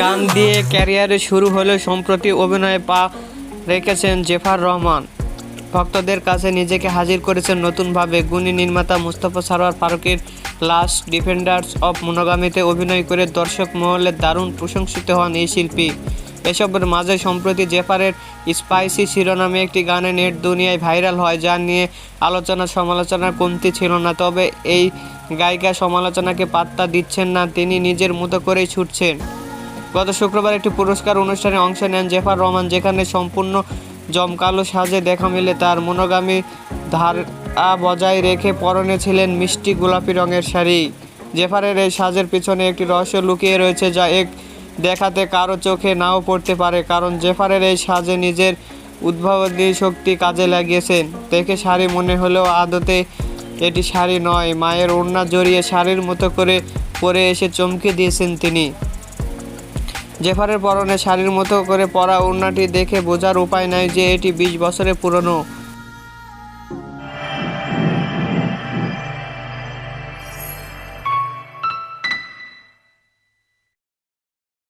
গান দিয়ে ক্যারিয়ারে শুরু হলে সম্প্রতি অভিনয়ে পা রেখেছেন জেফার রহমান। ভক্তদের কাছে নিজেকে হাজির করেছেন নতুনভাবে গুণী নির্মাতা মুস্তফা সারোয়ার ফারুকের লাস্ট ডিফেন্ডার্স অফ মনোগামীতে অভিনয় করে দর্শক মহলে দারুণ প্রশংসিত হন এই শিল্পী। এসবের মাঝে সম্প্রতি জেফারের স্পাইসি শিরোনামে একটি গানে নেট দুনিয়ায় ভাইরাল হয়, যা নিয়ে আলোচনা সমালোচনার কমতি ছিল না। তবে এই গায়িকা সমালোচনাকে পাত্তা দিচ্ছেন না, তিনি নিজের মতো করেই ছুটছেন। গত শুক্রবার একটি পুরস্কার অনুষ্ঠানে অংশ নেন জেফার রহমান, যেখানে সম্পূর্ণ জমকালো সাজে দেখা মিলে। তার মনোগামী ধারা বজায় রেখে পরনে ছিলেন মিষ্টি গোলাপি রঙের শাড়ি। জেফারের এই সাজের পিছনে একটি রহস্য লুকিয়ে রয়েছে যা এক দেখাতে কারও চোখে নাও পড়তে পারে, কারণ জেফারের এই সাজে নিজের উদ্ভাবনী শক্তি কাজে লাগিয়েছেন। দেখে শাড়ি মনে হলেও আদতে এটি শাড়ি নয়, মায়ের ওড়না জড়িয়ে শাড়ির মতো করে পরে এসে চমকে দিয়েছেন তিনি। জেফারের পরনে শাড়ির মতো করে পরা ওড়নাটি দেখে বোঝার উপায় নাই যে এটি বিশ বছরের পুরনো।